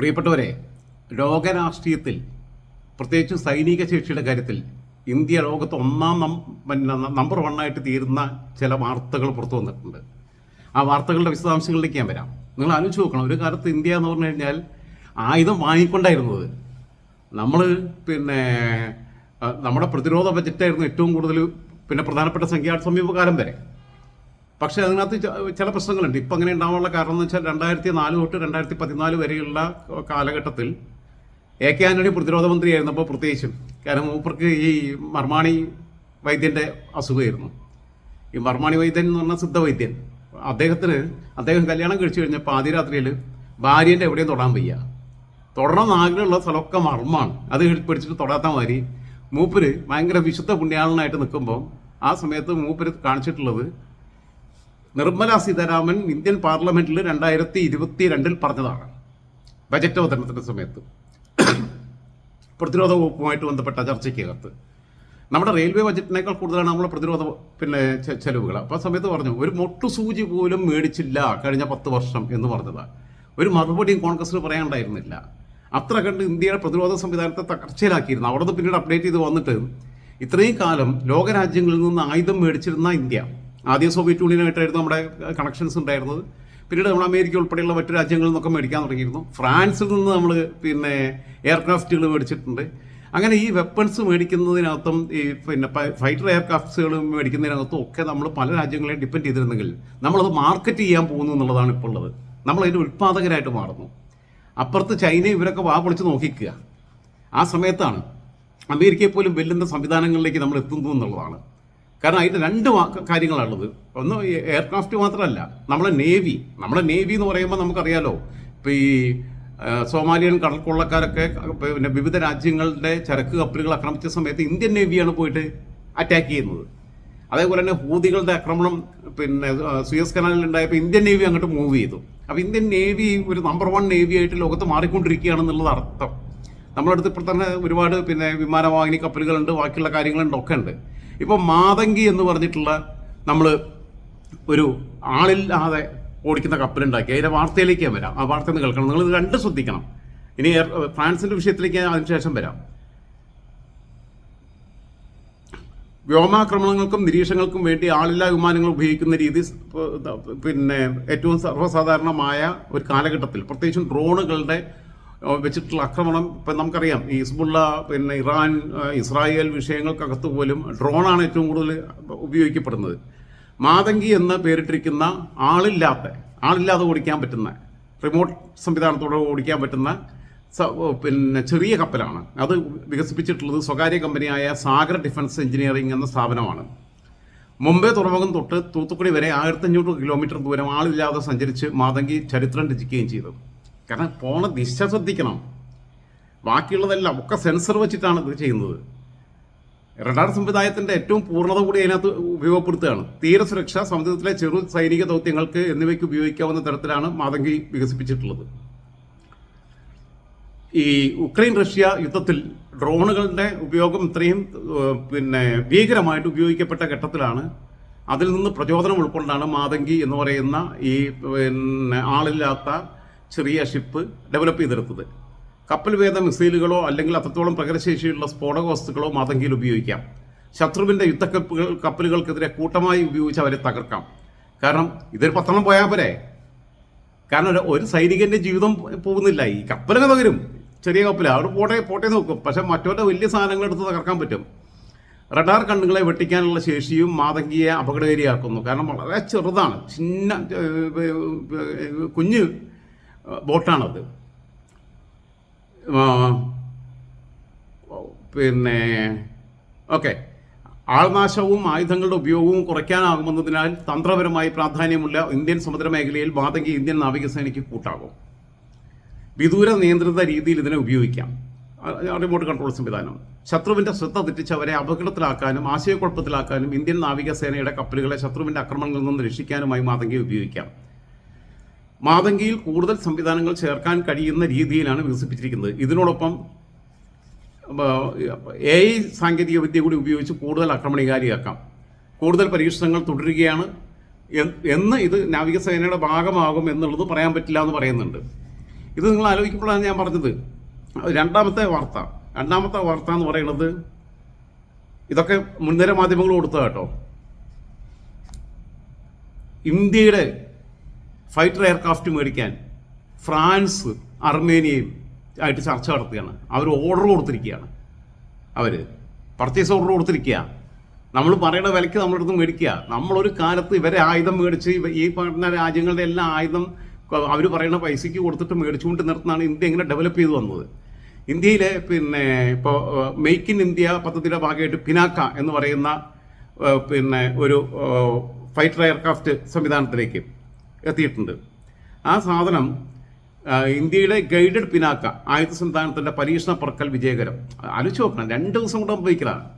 പ്രിയപ്പെട്ടവരെ ലോകരാഷ്ട്രീയത്തിൽ പ്രത്യേകിച്ച് സൈനിക ശേഷിയുടെ കാര്യത്തിൽ ഇന്ത്യ ലോകത്ത് ഒന്നാം പിന്നെ നമ്പർ വണ്ണായിട്ട് തീരുന്ന ചില വാർത്തകൾ പുറത്തു വന്നിട്ടുണ്ട്. ആ വാർത്തകളുടെ വിശദാംശങ്ങളിലേക്ക് ഞാൻ വരാം. നിങ്ങൾ ആലോചിച്ച് നോക്കണം ഒരു കാലത്ത് ഇന്ത്യ എന്ന് പറഞ്ഞു കഴിഞ്ഞാൽ ആയുധം വാങ്ങിക്കൊണ്ടായിരുന്നത്. നമ്മൾ പിന്നെ നമ്മുടെ പ്രതിരോധ ബജറ്റായിരുന്നു ഏറ്റവും കൂടുതൽ പിന്നെ പ്രധാനപ്പെട്ട സംഖ്യ സമീപകാലം വരെ. പക്ഷേ അതിനകത്ത് ചില പ്രശ്നങ്ങളുണ്ട്. ഇപ്പം അങ്ങനെ ഉണ്ടാവാനുള്ള കാരണം എന്ന് വെച്ചാൽ രണ്ടായിരത്തി നാല് തൊട്ട് രണ്ടായിരത്തി പതിനാല് വരെയുള്ള കാലഘട്ടത്തിൽ എ കെ ആന്റണി പ്രതിരോധ മന്ത്രിയായിരുന്നപ്പോൾ പ്രത്യേകിച്ചും. കാരണം മൂപ്പർക്ക് ഈ മർമാണി വൈദ്യന്റെ അസുഖമായിരുന്നു. ഈ മർമാണി വൈദ്യൻ എന്ന് പറഞ്ഞാൽ സിദ്ധവൈദ്യൻ അദ്ദേഹത്തിന് അദ്ദേഹം കല്യാണം കഴിച്ചു കഴിഞ്ഞപ്പോൾ ആദ്യരാത്രിയിൽ ഭാര്യന്റെ എവിടെയും തൊടാൻ വയ്യ. തൊടണം ആഗ്രഹമുള്ള സ്ഥലമൊക്കെ മർമ്മാണ് അത് പിടിച്ചിട്ട് തൊടാത്ത മാതിരി മൂപ്പര് ഭയങ്കര വിശുദ്ധ പുണ്യാളനായിട്ട് നിൽക്കുമ്പോൾ ആ സമയത്ത് മൂപ്പര് കാണിച്ചിട്ടുള്ളത് നിർമ്മല സീതാരാമൻ ഇന്ത്യൻ പാർലമെന്റിൽ രണ്ടായിരത്തി ഇരുപത്തി രണ്ടിൽ പറഞ്ഞതാണ്. ബജറ്റ് അവതരണത്തിന്റെ സമയത്ത്. പ്രതിരോധ വകുപ്പുമായിട്ട് ബന്ധപ്പെട്ട ചർച്ചയ്ക്കകത്ത്. നമ്മുടെ റെയിൽവേ ബജറ്റിനേക്കാൾ കൂടുതലാണ് നമ്മുടെ പ്രതിരോധ പിന്നെ ചെലവുകൾ. അപ്പോൾ ആ സമയത്ത് പറഞ്ഞു ഒരു മൊട്ടുസൂചി പോലും മേടിച്ചില്ല കഴിഞ്ഞ പത്ത് വർഷം എന്ന് പറഞ്ഞതാണ് ഒരു മറുപടിയും കോൺഗ്രസിന് പറയാനുണ്ടായിരുന്നില്ല. അത്ര കണ്ട് ഇന്ത്യയുടെ പ്രതിരോധ സംവിധാനത്തെ തകർച്ചയിലാക്കിയിരുന്നു. അവിടെ നിന്ന് പിന്നീട് അപ്ഡേറ്റ് ചെയ്ത് വന്നിട്ട് ഇത്രയും കാലം ലോകരാജ്യങ്ങളിൽ നിന്ന് ആയുധം മേടിച്ചിരുന്ന ഇന്ത്യ ആദ്യം സോവിയറ്റ് യൂണിയനായിട്ടായിരുന്നു നമ്മുടെ കണക്ഷൻസ് ഉണ്ടായിരുന്നത്. പിന്നീട് നമ്മൾ അമേരിക്ക ഉൾപ്പെടെയുള്ള മറ്റു രാജ്യങ്ങളിൽ നിന്നൊക്കെ മേടിക്കാൻ തുടങ്ങിയിരുന്നു. ഫ്രാൻസിൽ നിന്ന് നമ്മൾ പിന്നെ എയർക്രാഫ്റ്റുകൾ മേടിച്ചിട്ടുണ്ട്. അങ്ങനെ ഈ വെപ്പൺസ് മേടിക്കുന്നതിനകത്തും ഈ പിന്നെ ഫൈറ്റർ എയർക്രാഫ്റ്റ്സുകൾ മേടിക്കുന്നതിനകത്തും ഒക്കെ നമ്മൾ പല രാജ്യങ്ങളെയും ഡിപ്പെൻഡ് ചെയ്തിരുന്നെങ്കിൽ നമ്മളത് മാർക്കറ്റ് ചെയ്യാൻ പോകുന്നു എന്നുള്ളതാണ് ഇപ്പോൾ ഉള്ളത്. നമ്മൾ അതിന്റെ ഉൽപ്പാദകരായിട്ട് മാറുന്നു. അപ്പുറത്ത് ചൈന ഇവരൊക്കെ വാ പൊളിച്ച് നോക്കിക്കുക. ആ സമയത്താണ് അമേരിക്കയെ പോലും വെല്ലുന്ന സംവിധാനങ്ങളിലേക്ക് നമ്മൾ എത്തുന്നു എന്നുള്ളതാണ്. കാരണം അതിന്റെ രണ്ട് കാര്യങ്ങളാണുള്ളത്. ഒന്ന് എയർക്രാഫ്റ്റ് മാത്രമല്ല നമ്മളെ നേവി നമ്മളെ നേവി എന്ന് പറയുമ്പോൾ നമുക്കറിയാലോ ഇപ്പോൾ ഈ സോമാലിയൻ കടൽക്കൊള്ളക്കാരൊക്കെ പിന്നെ വിവിധ രാജ്യങ്ങളുടെ ചരക്ക് കപ്പലുകൾ ആക്രമിച്ച സമയത്ത് ഇന്ത്യൻ നേവിയാണ് പോയിട്ട് അറ്റാക്ക് ചെയ്യുന്നത്. അതേപോലെ തന്നെ ഹൂതികളുടെ ആക്രമണം പിന്നെ സുയസ് കനാലിൽ ഉണ്ടായപ്പോൾ ഇന്ത്യൻ നേവി അങ്ങോട്ട് മൂവ് ചെയ്തു. അപ്പോൾ ഇന്ത്യൻ നേവി ഒരു നമ്പർ വൺ നേവി ആയിട്ട് ലോകത്ത് മാറിക്കൊണ്ടിരിക്കുകയാണെന്നുള്ളത് അർത്ഥം. നമ്മളടുത്ത് ഇപ്പോൾ തന്നെ ഒരുപാട് പിന്നെ വിമാനവാഹിനി കപ്പലുകളുണ്ട് ബാക്കിയുള്ള കാര്യങ്ങളുണ്ട് ഒക്കെ ഉണ്ട്. ഇപ്പോൾ മാതങ്കി എന്ന് പറഞ്ഞിട്ടുള്ള നമ്മൾ ഒരു ആളില്ലാതെ ഓടിക്കുന്ന കപ്പലുണ്ടാക്കി. അതിന്റെ വാർത്തയിലേക്ക് ഞാൻ വരാം. ആ വാർത്ത ഒന്ന് കേൾക്കണം. നിങ്ങൾ ഇത് രണ്ട് ശ്രദ്ധിക്കണം. ഇനി ഫ്രാൻസിന്റെ വിഷയത്തിലേക്ക് ഞാൻ അതിനുശേഷം വരാം. വ്യോമാക്രമണങ്ങൾക്കും നിരീക്ഷണങ്ങൾക്കും വേണ്ടി ആളില്ലാ വിമാനങ്ങൾ ഉപയോഗിക്കുന്ന രീതി പിന്നെ ഏറ്റവും സർവസാധാരണമായ ഒരു കാലഘട്ടത്തിൽ പ്രത്യേകിച്ചും ഡ്രോണുകളുടെ വെച്ചിട്ടുള്ള ആക്രമണം ഇപ്പം നമുക്കറിയാം. ഹിസ്ബുള്ള പിന്നെ ഇറാൻ ഇസ്രായേൽ വിഷയങ്ങൾക്കകത്ത് പോലും ഡ്രോണാണ് ഏറ്റവും കൂടുതൽ ഉപയോഗിക്കപ്പെടുന്നത്. മാതങ്കി എന്ന് പേരിട്ടിരിക്കുന്ന ആളില്ലാത്ത ആളില്ലാതെ ഓടിക്കാൻ പറ്റുന്ന റിമോട്ട് സംവിധാനത്തോടെ ഓടിക്കാൻ പറ്റുന്ന പിന്നെ ചെറിയ കപ്പലാണ്. അത് വികസിപ്പിച്ചിട്ടുള്ളത് സ്വകാര്യ കമ്പനിയായ സാഗർ ഡിഫൻസ് എഞ്ചിനീയറിംഗ് എന്ന സ്ഥാപനമാണ്. മുംബൈ തുറമുഖം തൊട്ട് തൂത്തുക്കുടി വരെ ആയിരത്തഞ്ഞൂറ് കിലോമീറ്റർ ദൂരം ആളില്ലാതെ സഞ്ചരിച്ച് മാതങ്കി ചരിത്രം രചിക്കുകയും ചെയ്തു. കാരണം പോണ ദിശ ശ്രദ്ധിക്കണം. ബാക്കിയുള്ളതെല്ലാം ഒക്കെ സെൻസർ വെച്ചിട്ടാണ് ഇത് ചെയ്യുന്നത്. റഡാർ സംവിധാനത്തിന്റെ ഏറ്റവും പൂർണത കൂടി അതിനകത്ത് ഉപയോഗപ്പെടുത്തുകയാണ്. തീരസുരക്ഷ സമുദ്രത്തിലെ ചെറു സൈനിക ദൗത്യങ്ങൾക്ക് എന്നിവയ്ക്ക് ഉപയോഗിക്കാവുന്ന തരത്തിലാണ് മാതങ്കി വികസിപ്പിച്ചിട്ടുള്ളത്. ഈ ഉക്രൈൻ റഷ്യ യുദ്ധത്തിൽ ഡ്രോണുകളുടെ ഉപയോഗം ഇത്രയും പിന്നെ ഭീകരമായിട്ട് ഉപയോഗിക്കപ്പെട്ട ഘട്ടത്തിലാണ്. അതിൽ നിന്ന് പ്രചോദനം ഉൾക്കൊണ്ടാണ് മാതങ്കി എന്ന് പറയുന്ന ഈ പിന്നെ ആളില്ലാത്ത ചെറിയ ഷിപ്പ് ഡെവലപ്പ് ചെയ്തെടുത്തത്. കപ്പൽ വേദ മിസൈലുകളോ അല്ലെങ്കിൽ അത്രത്തോളം പ്രകടശേഷിയുള്ള സ്ഫോടക വസ്തുക്കളോ മാതങ്കിയിൽ ഉപയോഗിക്കാം. ശത്രുവിന്റെ യുദ്ധക്കപ്പുകൾ കപ്പലുകൾക്കെതിരെ കൂട്ടമായി ഉപയോഗിച്ച് അവരെ തകർക്കാം. കാരണം ഇതൊരു പത്തെണ്ണം പോയാൽ പോരെ? കാരണം ഒരു- സൈനികന്റെ ജീവിതം പോകുന്നില്ല. ഈ കപ്പലൊക്കെ തകരും. ചെറിയ കപ്പല. അവിടെ പോട്ടെ പോട്ടെ നോക്കും. പക്ഷെ മറ്റവരുടെ വലിയ സാധനങ്ങൾ എടുത്ത് തകർക്കാൻ പറ്റും. റഡാർ കണ്ണുകളെ വെട്ടിക്കാനുള്ള ശേഷിയും മാതങ്കിയെ അപകടകാരിയാക്കുന്നു. കാരണം വളരെ ചെറുതാണ്. ചിന്ന കുഞ്ഞ് ബോട്ടാണത് പിന്നെ ഓക്കെ. ആൾനാശവും ആയുധങ്ങളുടെ ഉപയോഗവും കുറയ്ക്കാനാകുമെന്നതിനാൽ തന്ത്രപരമായി പ്രാധാന്യമുള്ള ഇന്ത്യൻ സമുദ്ര മേഖലയിൽ മാതങ്കി ഇന്ത്യൻ നാവികസേനയ്ക്ക് കൂട്ടാകും. വിദൂര നിയന്ത്രിത രീതിയിൽ ഇതിനെ ഉപയോഗിക്കാം. റിമോട്ട് കൺട്രോൾ സംവിധാനം. ശത്രുവിന്റെ ശ്രദ്ധ തെറ്റിച്ചവരെ അപകടത്തിലാക്കാനും ആശയക്കുഴപ്പത്തിലാക്കാനും ഇന്ത്യൻ നാവികസേനയുടെ കപ്പലുകളെ ശത്രുവിന്റെ ആക്രമണങ്ങളിൽ നിന്ന് രക്ഷിക്കാനുമായി മാതങ്കി ഉപയോഗിക്കാം. മാതങ്കിയിൽ കൂടുതൽ സംവിധാനങ്ങൾ ചേർക്കാൻ കഴിയുന്ന രീതിയിലാണ് വികസിപ്പിച്ചിരിക്കുന്നത്. ഇതിനോടൊപ്പം എ ഐ സാങ്കേതിക വിദ്യ കൂടി ഉപയോഗിച്ച് കൂടുതൽ ആക്രമണകാരിയാക്കാം. കൂടുതൽ പരീക്ഷണങ്ങൾ തുടരുകയാണ്. എന്ന് ഇത് നാവികസേനയുടെ ഭാഗമാകും എന്നുള്ളത് പറയാൻ പറ്റില്ല എന്ന് പറയുന്നുണ്ട്. ഇത് നിങ്ങൾ ആലോചിക്കുമ്പോഴാണ് ഞാൻ പറഞ്ഞത്. രണ്ടാമത്തെ വാർത്ത. രണ്ടാമത്തെ വാർത്ത എന്ന് പറയുന്നത് ഇതൊക്കെ മുൻനിര മാധ്യമങ്ങൾ കൊടുത്തതാട്ടോ. ഇന്ത്യയുടെ ഫൈറ്റർ എയർക്രാഫ്റ്റ് മേടിക്കാൻ ഫ്രാൻസ് അർമേനിയയും ആയിട്ട് ചർച്ച നടത്തുകയാണ്. അവർ ഓർഡർ കൊടുത്തിരിക്കുകയാണ്. അവർ പർച്ചേസ് ഓർഡർ കൊടുത്തിരിക്കുക. നമ്മൾ പറയുന്ന വിലയ്ക്ക് നമ്മളടുത്ത് മേടിക്കുക. നമ്മളൊരു കാലത്ത് ഇവരെ ആയുധം മേടിച്ച് ഈ പറഞ്ഞ രാജ്യങ്ങളുടെ എല്ലാ ആയുധം അവർ പറയുന്ന പൈസയ്ക്ക് കൊടുത്തിട്ട് മേടിച്ചുകൊണ്ട് നിർത്തുന്നതാണ് ഇന്ത്യ ഇങ്ങനെ ഡെവലപ്പ് ചെയ്തു വന്നത്. ഇന്ത്യയിലെ പിന്നെ ഇപ്പോൾ മെയ്ക്ക് ഇൻ ഇന്ത്യ പദ്ധതിയുടെ ഭാഗമായിട്ട് പിനാക്ക എന്ന് പറയുന്ന പിന്നെ ഒരു ഫൈറ്റർ എയർക്രാഫ്റ്റ് സംവിധാനത്തിലേക്ക് എത്തിയിട്ടുണ്ട്. ആ സാധനം ആ, ഇന്ത്യയുടെ ഗൈഡഡ് പിനാക്ക ആയുധ സംവിധാനത്തിന്റെ പരീക്ഷണ പറക്കൽ വിജയകരം. ആലോചിച്ച് നോക്കണം രണ്ട് ദിവസം കൊണ്ട് ഉപയോഗിക്കലാണ്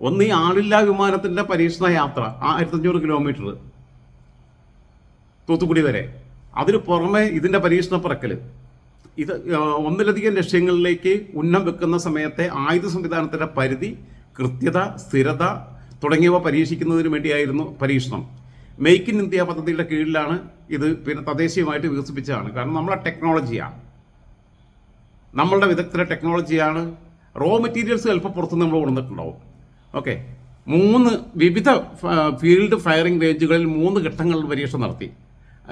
ഒന്ന് ഈ ആളില്ലാ വിമാനത്തിന്റെ പരീക്ഷണ യാത്ര ആയിരത്തഞ്ഞൂറ് കിലോമീറ്റർ തൂത്തുക്കുടി വരെ. അതിന് പുറമെ ഇതിന്റെ പരീക്ഷണ പറക്കൽ. ഇത് ഒന്നിലധികം ലക്ഷ്യങ്ങളിലേക്ക് ഉന്നം വെക്കുന്ന സമയത്തെ ആയുധ സംവിധാനത്തിന്റെ പരിധി കൃത്യത സ്ഥിരത തുടങ്ങിയവ പരീക്ഷിക്കുന്നതിന് വേണ്ടിയായിരുന്നു പരീക്ഷണം. മെയ്ക്ക് ഇൻ ഇന്ത്യ പദ്ധതിയുടെ കീഴിലാണ് ഇത് പിന്നെ തദ്ദേശീയമായിട്ട് വികസിപ്പിച്ചതാണ്. കാരണം നമ്മളെ ടെക്നോളജിയാണ് നമ്മളുടെ വിദഗ്ധര ടെക്നോളജിയാണ് റോ മെറ്റീരിയൽസ് ചിലപ്പോൾ പുറത്തുനിന്ന് നമ്മൾ കൊണ്ടുവന്നിട്ടുണ്ടാവും. ഓക്കെ മൂന്ന് വിവിധ ഫീൽഡ് ഫയറിംഗ് റേഞ്ചുകളിൽ മൂന്ന് ഘട്ടങ്ങളിൽ പരീക്ഷണം നടത്തി.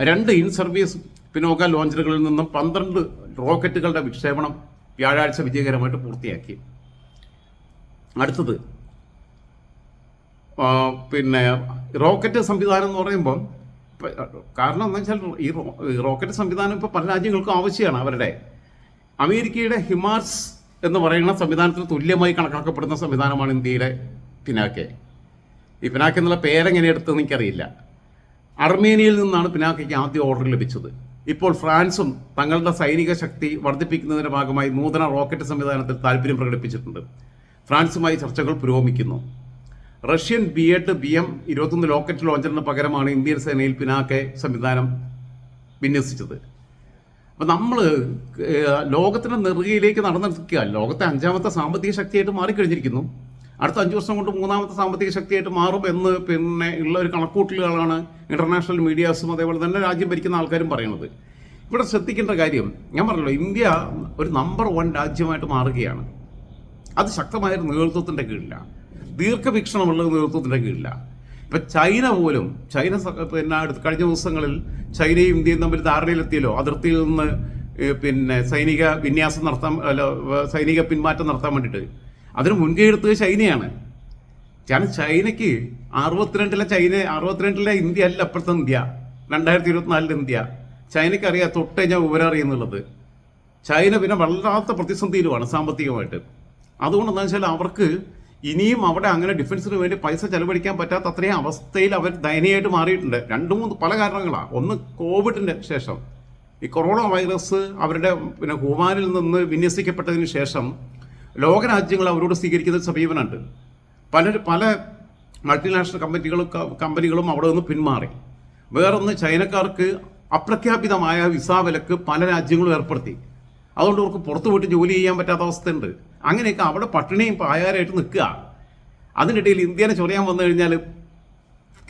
രണ്ട് ഇൻ സർവീസ് പിനോക്ക ലോഞ്ചറുകളിൽ നിന്നും പന്ത്രണ്ട് റോക്കറ്റുകളുടെ വിക്ഷേപണം വ്യാഴാഴ്ച വിജയകരമായിട്ട് പൂർത്തിയാക്കി. അടുത്തത് പിന്നെ റോക്കറ്റ് സംവിധാനം എന്ന് പറയുമ്പം കാരണം എന്താ വെച്ചാൽ ഈ റോക്കറ്റ് സംവിധാനം ഇപ്പോൾ പല രാജ്യങ്ങൾക്കും ആവശ്യമാണ് അവരുടെ. അമേരിക്കയുടെ ഹിമാർസ് എന്ന് പറയുന്ന സംവിധാനത്തിന് തുല്യമായി കണക്കാക്കപ്പെടുന്ന സംവിധാനമാണ് ഇന്ത്യയിലെ പിനാക്കെ. ഈ പിനാക്കെ എന്നുള്ള പേരെങ്ങനെ എടുത്തതെന്ന് എനിക്കറിയില്ല. അർമേനിയയിൽ നിന്നാണ് പിനാക്കയ്ക്ക് ആദ്യ ഓർഡർ ലഭിച്ചത്. ഇപ്പോൾ ഫ്രാൻസും തങ്ങളുടെ സൈനിക ശക്തി വർദ്ധിപ്പിക്കുന്നതിന്റെ ഭാഗമായി നൂതന റോക്കറ്റ് സംവിധാനത്തിൽ താല്പര്യം പ്രകടിപ്പിച്ചിട്ടുണ്ട്. ഫ്രാൻസുമായി ചർച്ചകൾ പുരോഗമിക്കുന്നു. റഷ്യൻ ബി എട്ട് ബി എം ഇരുപത്തൊന്ന് ലോക്കറ്റ് ലോഞ്ചറിന് പകരമാണ് ഇന്ത്യൻ സേനയിൽ പിനാക്കെ സംവിധാനം വിന്യസിച്ചത്. അപ്പം നമ്മൾ ലോകത്തിന്റെ നെറുകയിലേക്ക് നടന്നെടുക്കുക. ലോകത്തെ അഞ്ചാമത്തെ സാമ്പത്തിക ശക്തിയായിട്ട് മാറിക്കഴിഞ്ഞിരിക്കുന്നു. അടുത്ത അഞ്ച് വർഷം കൊണ്ട് മൂന്നാമത്തെ സാമ്പത്തിക ശക്തിയായിട്ട് മാറും എന്ന് പിന്നെ ഉള്ള ഒരു കണക്കൂട്ടലുകളാണ് ഇന്റർനാഷണൽ മീഡിയാസും അതേപോലെ തന്നെ രാജ്യം ഭരിക്കുന്ന ആൾക്കാരും പറയുന്നത്. ഇവിടെ ശ്രദ്ധിക്കേണ്ട കാര്യം ഞാൻ പറഞ്ഞല്ലോ ഇന്ത്യ ഒരു നമ്പർ വൺ രാജ്യമായിട്ട് മാറുകയാണ്. അത് ശക്തമായ ഒരു നേതൃത്വത്തിന്റെ കീഴിലാണ്. ദീർഘവീക്ഷണമുള്ള നേതൃത്വത്തിന്റെ കീഴിലാണ് ഇപ്പൊ ചൈന പോലും ചൈന പിന്നെ അടുത്ത കഴിഞ്ഞ ദിവസങ്ങളിൽ ചൈനയും ഇന്ത്യയും തമ്മിൽ ധാരണയിലെത്തിയല്ലോ. അതിർത്തിയിൽ നിന്ന് പിന്നെ സൈനിക വിന്യാസം നടത്താൻ അല്ല സൈനിക പിന്മാറ്റം നടത്താൻ വേണ്ടിയിട്ട്. അതിന് മുൻകൈ എടുത്തത് ചൈനയാണ്. കാരണം ചൈനയ്ക്ക് അറുപത്തിരണ്ടിലെ ചൈന അറുപത്തിരണ്ടിലെ ഇന്ത്യ അല്ല അപ്പോഴത്തെ ഇന്ത്യ. രണ്ടായിരത്തി ഇരുപത്തിനാലിലെ ഇന്ത്യ. ചൈനയ്ക്ക് അറിയാം തൊട്ടേ ഞാൻ വിവരം അറിയുന്നുള്ളത്. ചൈന പിന്നെ വല്ലാത്ത പ്രതിസന്ധിയിലുമാണ് സാമ്പത്തികമായിട്ട്. അതുകൊണ്ട് വെച്ചാൽ അവർക്ക് ഇനിയും അവിടെ അങ്ങനെ ഡിഫൻസിന് വേണ്ടി പൈസ ചെലവഴിക്കാൻ പറ്റാത്ത അത്രയും അവസ്ഥയിൽ അവർ ദയനീയമായിട്ട് മാറിയിട്ടുണ്ട്. രണ്ട് മൂന്ന് പല കാരണങ്ങളാണ് ഒന്ന് കോവിഡിന്റെ ശേഷം. ഈ കൊറോണ വൈറസ് അവരുടെ പിന്നെ ഹുമാനിൽ നിന്ന് വിന്യസിക്കപ്പെട്ടതിന് ശേഷം ലോകരാജ്യങ്ങൾ അവരോട് സ്വീകരിക്കുന്ന സമീപനമുണ്ട്. പല പല മൾട്ടിനാഷണൽ കമ്പനികളും കമ്പനികളും അവിടെ നിന്ന് പിന്മാറി. വേറൊന്ന് ചൈനക്കാർക്ക് അപ്രഖ്യാപിതമായ വിസ വിലക്ക് പല രാജ്യങ്ങളും ഏർപ്പെടുത്തി. അതുകൊണ്ട് അവർക്ക് പുറത്തു പോയിട്ട് ജോലി ചെയ്യാൻ പറ്റാത്ത അവസ്ഥയുണ്ട്. അങ്ങനെയൊക്കെ അവിടെ പട്ടിണിയും പായാരായിട്ട് നിൽക്കുക. അതിനിടയിൽ ഇന്ത്യനെ ചൊറിയാൻ വന്നു കഴിഞ്ഞാൽ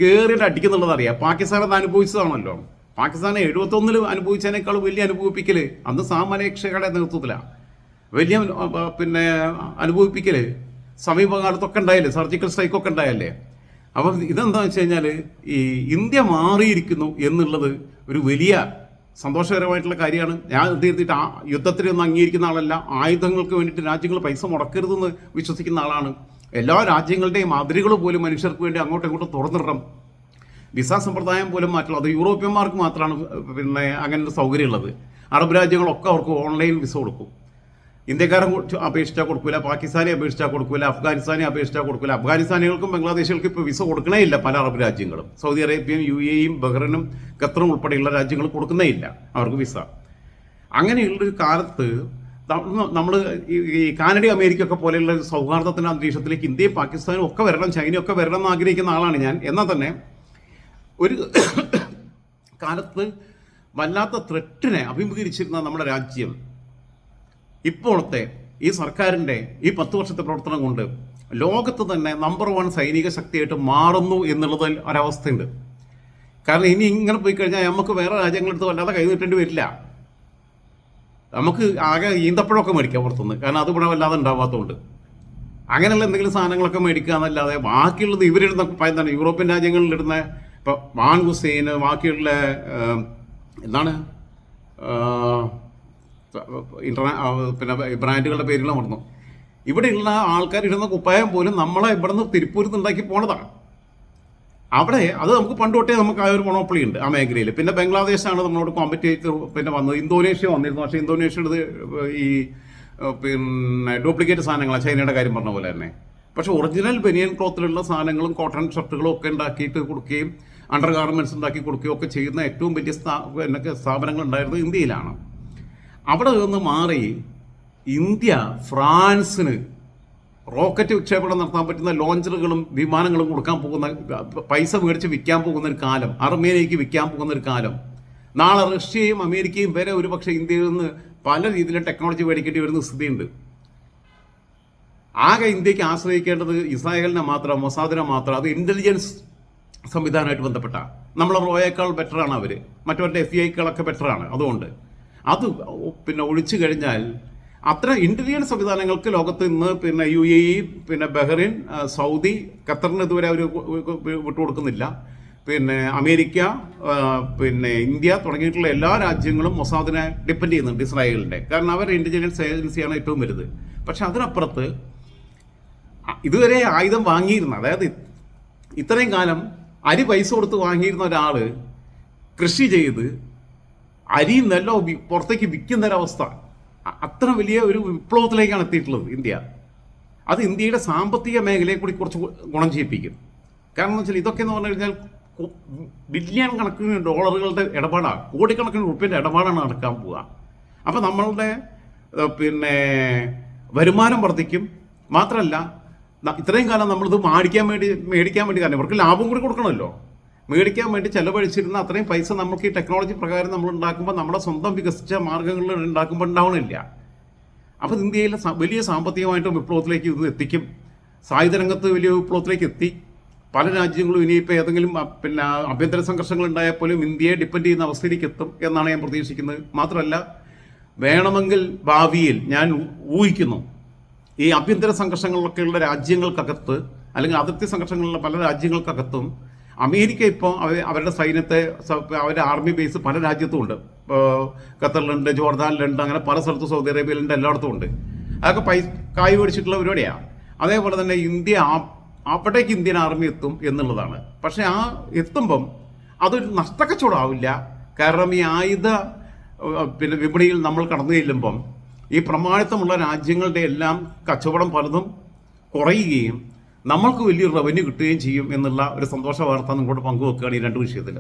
കയറിയിട്ട് അടിക്കുന്നുള്ളത് അറിയാം. പാകിസ്ഥാൻ അനുഭവിച്ചതാണല്ലോ. പാകിസ്ഥാനെ എഴുപത്തൊന്നിൽ അനുഭവിച്ചതിനേക്കാൾ വലിയ അനുഭവിപ്പിക്കൽ അന്ന് സാമലേക്ഷയുടെ നേതൃത്വത്തിലാണ് വലിയ പിന്നെ അനുഭവിപ്പിക്കൽ സമീപകാലത്തൊക്കെ ഉണ്ടായല്ലേ? സർജിക്കൽ സ്ട്രൈക്കൊക്കെ ഉണ്ടായല്ലേ? അപ്പം ഇതെന്താണെന്ന് വെച്ച് കഴിഞ്ഞാൽ ഈ ഇന്ത്യ മാറിയിരിക്കുന്നു എന്നുള്ളത് ഒരു വലിയ സന്തോഷകരമായിട്ടുള്ള കാര്യമാണ്. ഞാൻ തീർത്തിട്ട് ആ യുദ്ധത്തിനൊന്നും അംഗീകരിക്കുന്ന ആളല്ല. ആയുധങ്ങൾക്ക് വേണ്ടിയിട്ട് രാജ്യങ്ങൾ പൈസ മുടക്കരുതെന്ന് വിശ്വസിക്കുന്ന ആളാണ്. എല്ലാ രാജ്യങ്ങളുടെയും അതിരുകൾ പോലും മനുഷ്യർക്ക് വേണ്ടി അങ്ങോട്ടും ഇങ്ങോട്ടും തുറന്നിടണം. വിസ സമ്പ്രദായം പോലും മാറ്റണം. അത് യൂറോപ്യന്മാർക്ക് മാത്രമാണ് പിന്നെ അങ്ങനെ ഒരു സൗകര്യമുള്ളത്. അറബ് രാജ്യങ്ങളൊക്കെ അവർക്ക് ഓൺലൈൻ വിസ കൊടുക്കും. ഇന്ത്യക്കാരൻ കൊ- അപേക്ഷിച്ചാൽ കൊടുക്കൂല പാകിസ്ഥാനെ അപേക്ഷിച്ചാൽ കൊടുക്കൂല അഫ്ഗാനിസ്ഥാനെ അപേക്ഷിച്ചാൽ കൊടുക്കൂല. അഫ്ഗാനിസ്ഥാനികൾക്കും ബംഗ്ലാദേശികൾക്കും ഇപ്പോൾ വിസ കൊടുക്കണേ ഇല്ല പല അറബ് രാജ്യങ്ങളും. സൗദി അറേബ്യയും യു എയും ബഹ്റിനും ഖത്തറും ഉൾപ്പെടെയുള്ള രാജ്യങ്ങൾ കൊടുക്കുന്നേ ഇല്ല അവർക്ക് വിസ. അങ്ങനെയുള്ളൊരു കാലത്ത് നമ്മൾ ഈ കാനഡ അമേരിക്ക ഒക്കെ പോലെയുള്ള സൗഹാർദ്ദത്തിന്റെ അന്തരീക്ഷത്തിലേക്ക് ഇന്ത്യയും പാകിസ്ഥാനും ഒക്കെ വരണം ചൈനയും ഒക്കെ വരണം എന്ന് ആഗ്രഹിക്കുന്ന ആളാണ് ഞാൻ. എന്നാൽ തന്നെ ഒരു കാലത്ത് വല്ലാത്ത ത്രെട്ടിനെ അഭിമുഖീകരിച്ചിരുന്ന നമ്മുടെ രാജ്യം ഇപ്പോഴത്തെ ഈ സർക്കാരിന്റെ ഈ പത്ത് വർഷത്തെ പ്രവർത്തനം കൊണ്ട് ലോകത്ത് തന്നെ നമ്പർ വൺ സൈനിക ശക്തിയായിട്ട് മാറുന്നു എന്നുള്ളതിൽ ഒരവസ്ഥയുണ്ട്. കാരണം ഇനി ഇങ്ങനെ പോയി കഴിഞ്ഞാൽ നമുക്ക് വേറെ രാജ്യങ്ങളെടുത്ത് വല്ലാതെ കൈ നീട്ടേണ്ടി വരില്ല. നമുക്ക് ആകെ ഈന്തപ്പഴമൊക്കെ മേടിക്കാം പുറത്തുനിന്ന്. കാരണം അത് ഇവിടെ വല്ലാതെ ഉണ്ടാവാത്തതുകൊണ്ട്. അങ്ങനെയുള്ള എന്തെങ്കിലും സാധനങ്ങളൊക്കെ മേടിക്കുക എന്നല്ലാതെ ബാക്കിയുള്ളത് ഇവരിടുന്ന ഇപ്പം എന്താണ് യൂറോപ്യൻ രാജ്യങ്ങളിലിടുന്ന ഇപ്പോൾ വാൻ ഹുസൈന് ബാക്കിയുള്ള എന്താണ് ഇന്റർനാ പിന്നെ ബ്രാൻഡുകളുടെ പേരുകൾ മറന്നു ഇവിടെയുള്ള ആൾക്കാർ ഇടുന്ന കുപ്പായം പോലും നമ്മളെ ഇവിടുന്ന് തിരുപ്പൂരിൽ നിന്ന് ഉണ്ടാക്കി പോണതാണ് അവിടെ അത് നമുക്ക് പണ്ട് തൊട്ടേ നമുക്ക് ആ ഒരു മൊണോപ്പൊളി ഉണ്ട് ആ മേഖലയിൽ. പിന്നെ ബംഗ്ലാദേശാണ് നമ്മളോട് കോമ്പറ്റേറ്റ് പിന്നെ വന്നത്. ഇന്തോനേഷ്യ വന്നിരുന്നു. പക്ഷേ ഇന്തോനേഷ്യയുടെ ഈ പിന്നെ ഡ്യൂപ്ലിക്കേറ്റ് സാധനങ്ങളാണ് ചൈനയുടെ കാര്യം പറഞ്ഞ പോലെ തന്നെ. പക്ഷെ ഒറിജിനൽ ബനിയൻ ക്ലോത്തിലുള്ള സാധനങ്ങളും കോട്ടൺ ഷർട്ടുകളും ഒക്കെ ഉണ്ടാക്കിയിട്ട് കൊടുക്കുകയും അണ്ടർ ഗാർമെന്റ്സ് ഉണ്ടാക്കി കൊടുക്കുകയും ഒക്കെ ചെയ്യുന്ന ഏറ്റവും വലിയ സ്ഥാപനങ്ങൾ ഉണ്ടായിരുന്നത് ഇന്ത്യയിലാണ്. അവിടെ നിന്ന് മാറി ഇന്ത്യ ഫ്രാൻസിന് റോക്കറ്റ് വിക്ഷേപണം നടത്താൻ പറ്റുന്ന ലോഞ്ചറുകളും വിമാനങ്ങളും കൊടുക്കാൻ പോകുന്ന പൈസ മേടിച്ച് വിൽക്കാൻ പോകുന്ന ഒരു കാലം അർമേനിയക്ക് വിൽക്കാൻ പോകുന്ന ഒരു കാലം. നാളെ റഷ്യയും അമേരിക്കയും വരെ ഒരുപക്ഷെ ഇന്ത്യയിൽ നിന്ന് പല രീതിയിലും ടെക്നോളജി മേടിക്കേണ്ടി വരുന്ന സ്ഥിതിയുണ്ട്. ആകെ ഇന്ത്യയ്ക്ക് ആശ്രയിക്കേണ്ടത് ഇസ്രായേലിനെ മാത്രം മൊസാദിനെ മാത്രം അത് ഇന്റലിജൻസ് സംവിധാനമായിട്ട് ബന്ധപ്പെട്ട നമ്മളെ റോയേക്കാൾ ബെറ്ററാണ് അവർ മറ്റവരുടെ എഫ് ഐക്കളൊക്കെ ബെറ്ററാണ് അതുകൊണ്ട്. അത് പിന്നെ ഒഴിച്ചു കഴിഞ്ഞാൽ അത്ര ഇന്റലിജൻസ് സംവിധാനങ്ങൾക്ക് ലോകത്ത് ഇന്ന് പിന്നെ യു എ ഇ പിന്നെ ബഹ്റിൻ സൗദി ഖത്തറിന് ഇതുവരെ അവർ വിട്ടുകൊടുക്കുന്നില്ല. പിന്നെ അമേരിക്ക പിന്നെ ഇന്ത്യ തുടങ്ങിയിട്ടുള്ള എല്ലാ രാജ്യങ്ങളും മൊസാദിനെ ഡിപ്പെൻഡ് ചെയ്യുന്നുണ്ട് ഇസ്രായേലിന്റെ കാരണം അവർ ഇന്റലിജൻസ് ഏജൻസിയാണ് ഏറ്റവും വലുത്. പക്ഷെ അതിനപ്പുറത്ത് ഇതുവരെ ആയുധം വാങ്ങിയിരുന്ന അതായത് ഇത്രയും കാലം അരി പൈസ കൊടുത്ത് വാങ്ങിയിരുന്ന ഒരാൾ കൃഷി ചെയ്ത് അരിയും നല്ല പുറത്തേക്ക് വിൽക്കുന്ന ഒരവസ്ഥ അത്ര വലിയ ഒരു വിപ്ലവത്തിലേക്കാണ് എത്തിയിട്ടുള്ളത് ഇന്ത്യ. അത് ഇന്ത്യയുടെ സാമ്പത്തിക മേഖലയെ കൂടി കുറച്ച് ഗുണം ചെയ്യിപ്പിക്കും. കാരണം എന്ന് വെച്ചാൽ ഇതൊക്കെ എന്ന് പറഞ്ഞു കഴിഞ്ഞാൽ ബില്യൺ കണക്കിന് ഡോളറുകളുടെ ഇടപാടാണ് കോടിക്കണക്കിന് റുപ്യന്റെ ഇടപാടാണ് നടക്കാൻ പോവുക അപ്പോൾ നമ്മളുടെ പിന്നെ വരുമാനം വർദ്ധിക്കും. മാത്രമല്ല ഇത്രയും കാലം നമ്മളിത് മേടിക്കാൻ വേണ്ടി മേടിക്കാൻ വേണ്ടി കാരണം ഇവർക്ക് ലാഭം കൂടി കൊടുക്കണമല്ലോ. മേടിക്കാൻ വേണ്ടി ചെലവഴിച്ചിരുന്ന അത്രയും പൈസ നമുക്ക് ഈ ടെക്നോളജി പ്രകാരം നമ്മൾ ഉണ്ടാക്കുമ്പോൾ നമ്മുടെ സ്വന്തം വികസിച്ച മാർഗങ്ങളിൽ ഉണ്ടാക്കുമ്പോൾ ഉണ്ടാവണില്ല. അപ്പോൾ ഇന്ത്യയിലെ വലിയ സാമ്പത്തികമായിട്ടും വിപ്ലവത്തിലേക്ക് ഇത് എത്തിക്കും. സായുധ രംഗത്ത് വലിയ വിപ്ലവത്തിലേക്ക് എത്തി. പല രാജ്യങ്ങളും ഇനിയിപ്പോൾ ഏതെങ്കിലും പിന്നെ ആഭ്യന്തര സംഘർഷങ്ങൾ ഉണ്ടായാൽ പോലും ഇന്ത്യയെ ഡിപ്പെൻഡ് ചെയ്യുന്ന അവസ്ഥയിലേക്ക് എത്തും എന്നാണ് ഞാൻ പ്രതീക്ഷിക്കുന്നത്. മാത്രമല്ല വേണമെങ്കിൽ ഭാവിയിൽ ഞാൻ ഊഹിക്കുന്നു. ഈ ആഭ്യന്തര സംഘർഷങ്ങളിലൊക്കെയുള്ള രാജ്യങ്ങൾക്കകത്ത് അല്ലെങ്കിൽ അതിർത്തി സംഘർഷങ്ങളുള്ള പല രാജ്യങ്ങൾക്കകത്തും അമേരിക്ക ഇപ്പോൾ അവരുടെ സൈന്യത്തെ അവരുടെ ആർമി ബേസ് പല രാജ്യത്തും ഉണ്ട്. ഖത്തറിലുണ്ട് ജോർദാനിലുണ്ട് അങ്ങനെ പല സ്ഥലത്തും സൗദി അറേബ്യയിലുണ്ട് എല്ലായിടത്തും ഉണ്ട്. അതൊക്കെ പൈ കായ് മേടിച്ചിട്ടുള്ള പരിപാടിയാണ് അതേപോലെ തന്നെ ഇന്ത്യ അവിടേക്ക് ഇന്ത്യൻ ആർമി എത്തും എന്നുള്ളതാണ്. പക്ഷേ ആ എത്തുമ്പം അതൊരു നഷ്ടക്കച്ചവടമാവില്ല. കാരണം ഈ ആയുധ പിന്നെ വിപണിയിൽ നമ്മൾ കടന്നു ചെല്ലുമ്പം ഈ പ്രമാണിത്വമുള്ള രാജ്യങ്ങളുടെ എല്ലാം കച്ചവടം പലതും കുറയുകയും നമ്മൾക്ക് വലിയൊരു റവന്യൂ കിട്ടുകയും ചെയ്യും എന്നുള്ള ഒരു സന്തോഷ വാർത്ത നിങ്ങളോട് പങ്കുവെക്കുകയാണ് ഈ രണ്ട് വിഷയത്തിൽ